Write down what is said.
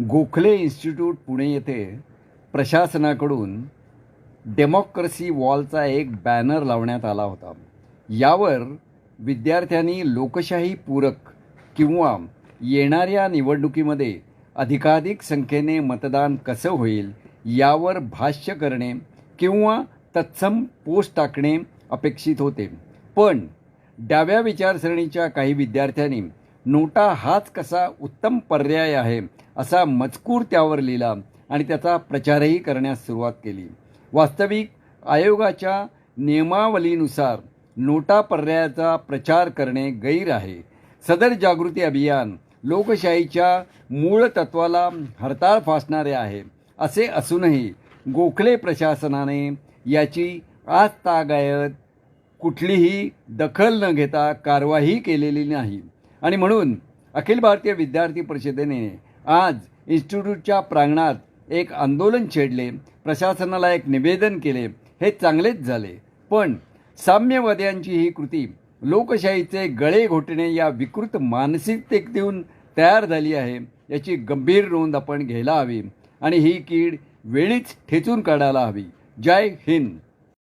Gokhale institute Pune येथे प्रशासनाकडून democracy वॉलचा एक बॅनर लावण्यात आला होता. यावर विद्यार्थ्यांनी लोकशाही पूरक किंवा येणाऱ्या निवडणुकीमध्ये अधिकाधिक संख्येने मतदान कसं होईल यावर भाष्य करणे किंवा तत्सम पोस्ट टाकणे अपेक्षित होते. पण डाव्या विचारसरणीच्या काही विद्यार्थ्यांनी नोटा हाच कसा उत्तम पर्याय आहे असा मजकूर त्यावर लिहिला आणि त्याचा प्रचारही करण्यास सुरुवात केली. वास्तविक आयोगाच्या नियमावलीनुसार नोटा पर्यायाचा प्रचार करणे गैर आहे. सदर जागृती अभियान लोकशाहीच्या मूळ तत्वाला हरताळ फासणारे आहे असे असूनही गोखले प्रशासनाने याची आज तागायत कुठलीही दखल न घेता कारवाई केलेली नाही. आणि म्हणून अखिल भारतीय विद्यार्थी परिषदेने आज इन्स्टिट्यूटच्या प्रांगणात एक आंदोलन छेडले प्रशासनाला एक निवेदन केले हे चांगलेच झाले. पण साम्यवाद्यांची ही कृती लोकशाहीचे गळे घोटणे या विकृत मानसिकतेतून तयार झाली आहे याची गंभीर नोंद आपण घ्यायला हवी आणि ही कीड वेळीच ठेचून काढायला हवी. जय हिंद.